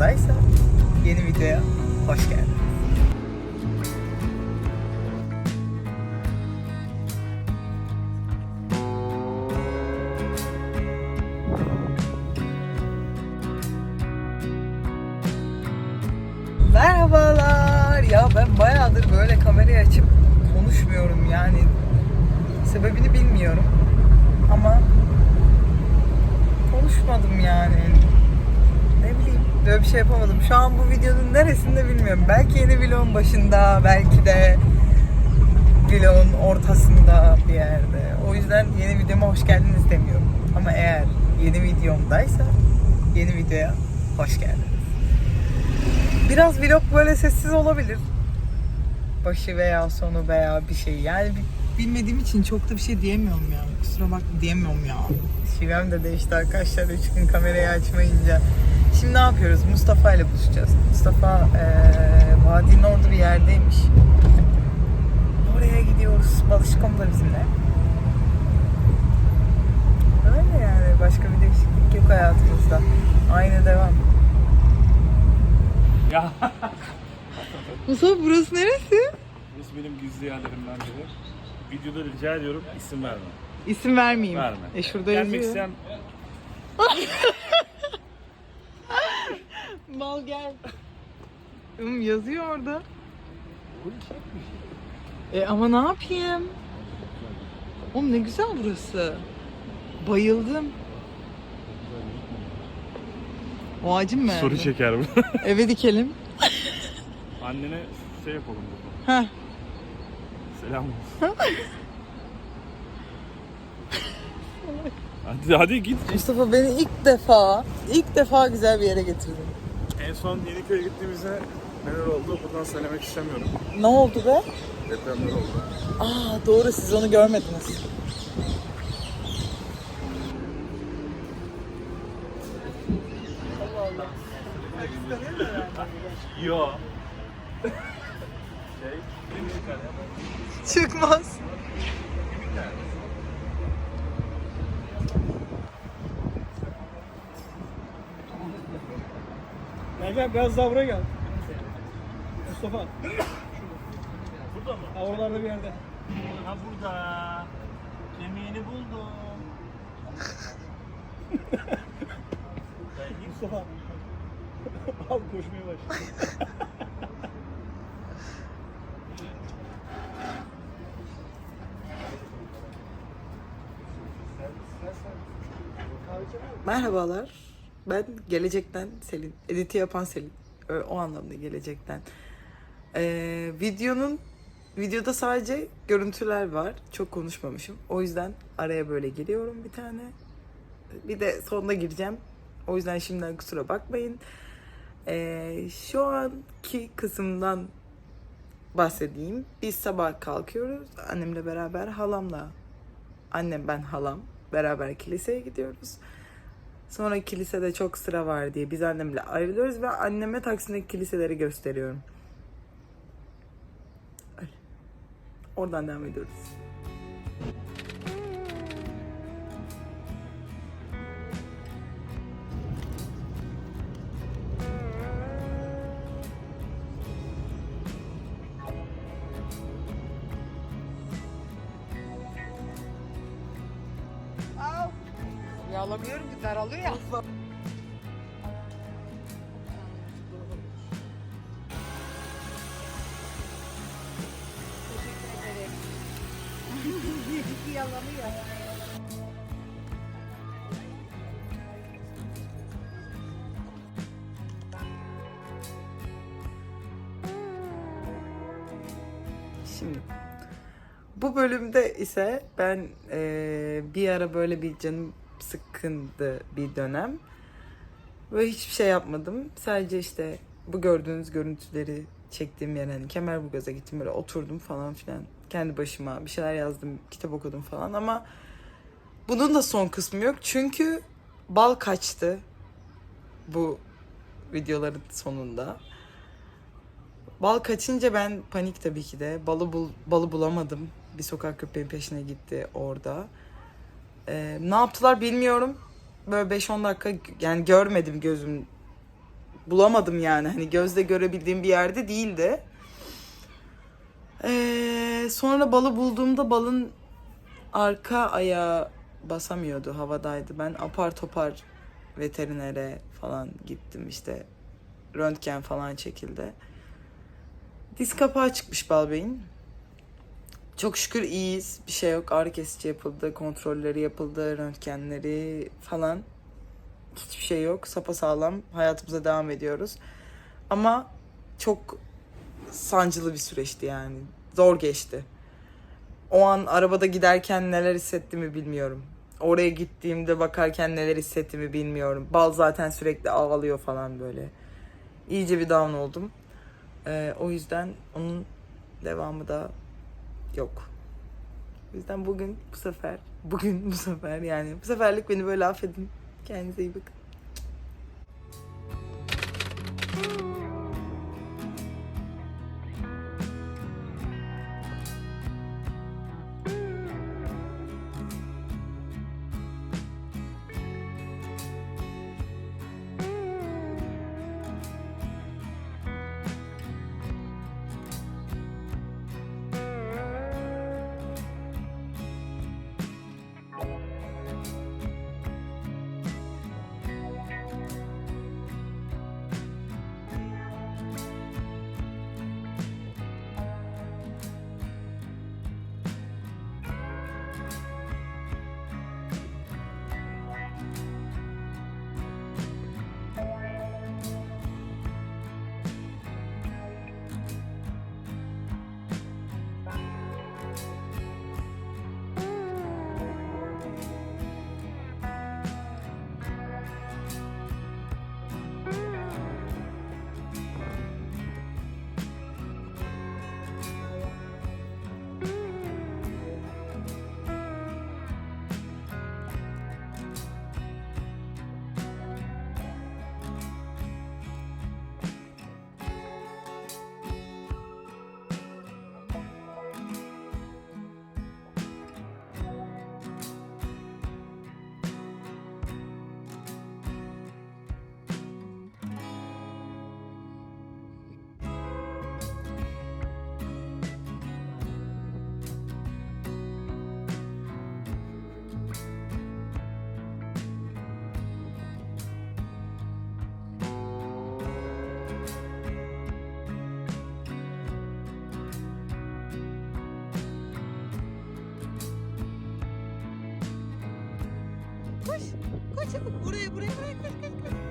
videomdaysa yeni videoya hoş geldin. Merhabalar. Ya ben bayağıdır böyle kamerayı açıp konuşmuyorum yani. Sebebini bilmiyorum. Ama konuşmadım yani. Bir şey yapamadım. Şu an bu videonun neresinde bilmiyorum. Belki yeni vlogun başında, belki de vlogun ortasında bir yerde. O yüzden yeni videoma hoş geldiniz demiyorum. Ama eğer yeni videomdaysa yeni videoya hoş geldiniz. Biraz vlog böyle sessiz olabilir. Başı veya sonu veya bir şey. Yani bi- bilmediğim için çok da bir şey diyemiyorum ya. Kusura bak diyemiyorum ya. Şivem de değişti arkadaşlar 3 gün kamerayı açmayınca. Şimdi ne yapıyoruz? Mustafa ile buluşacağız. Mustafa eee vadinin orada bir yerdeymiş. Oraya gidiyoruz. Balışkom da bizimle. Öyle yani. Başka bir değişiklik yok hayatımızda. Aynı devam. Ya Mustafa burası neresi? burası benim gizli yerlerimden biri. Videoda rica ediyorum isim verme. İsim vermeyeyim. Verme. E şurada Gelmek yazıyor. isteyen Mal gel. Oğlum yazıyor orada. E ama ne yapayım? Oğlum ne güzel burası. Bayıldım. O ağacın mı? soru çeker bu. Eve dikelim. Annene şey yapalım burada. Heh. Selam olsun. hadi, hadi git. Mustafa beni ilk defa, ilk defa güzel bir yere getirdin. En son Yeniköy'e gittiğimizde neler oldu buradan söylemek istemiyorum. Ne oldu be? Depremler oldu. Aa doğru siz onu görmediniz. Yo. şey, Çıkmaz. Gel biraz daha buraya gel. Mustafa. Burada mı? Ha, oralarda bir yerde. Ha burada. Kemiğini buldum. Mustafa. Al koşmaya başla. Merhabalar. Ben gelecekten Selin. Editi yapan Selin. O anlamda gelecekten. Ee, videonun videoda sadece görüntüler var. Çok konuşmamışım. O yüzden araya böyle giriyorum bir tane. Bir de sonuna gireceğim. O yüzden şimdiden kusura bakmayın. Ee, şu anki kısımdan bahsedeyim. Biz sabah kalkıyoruz. Annemle beraber halamla annem ben halam beraber kiliseye gidiyoruz. Sonra kilisede çok sıra var diye biz annemle ayrılıyoruz ve anneme Taksim'deki kiliseleri gösteriyorum. Öyle. Oradan devam ediyoruz. Yağlamıyorum ki daralıyor ya. Şimdi bu bölümde ise ben eee, bir ara böyle bir canım sıkkındı bir dönem. Ve hiçbir şey yapmadım. Sadece işte bu gördüğünüz görüntüleri çektiğim yer hani Kemerburgaz'a gittim böyle oturdum falan filan. Kendi başıma bir şeyler yazdım, kitap okudum falan ama bunun da son kısmı yok. Çünkü bal kaçtı bu videoların sonunda. Bal kaçınca ben panik tabii ki de. Balı bul, balı bulamadım. Bir sokak köpeğin peşine gitti orada. Ee, ne yaptılar bilmiyorum. Böyle 5-10 dakika yani görmedim gözüm bulamadım yani. Hani gözle görebildiğim bir yerde değildi. Ee, sonra balı bulduğumda balın arka ayağı basamıyordu, havadaydı. Ben apar topar veterinere falan gittim işte. Röntgen falan çekildi. Diz kapağı çıkmış bal beyin. Çok şükür iyiyiz. Bir şey yok. Ağrı kesici yapıldı, kontrolleri yapıldı, röntgenleri falan. Hiçbir şey yok. Sapa sağlam. Hayatımıza devam ediyoruz. Ama çok sancılı bir süreçti yani. Zor geçti. O an arabada giderken neler hissettiğimi bilmiyorum. Oraya gittiğimde bakarken neler hissettiğimi bilmiyorum. Bal zaten sürekli ağlıyor falan böyle. İyice bir down oldum. Ee, o yüzden onun devamı da yok. O yüzden bugün bu sefer, bugün bu sefer yani bu seferlik beni böyle affedin. Kendinize iyi bakın. Koş, koş çabuk. Buraya, buraya, buraya koş, koş, koş.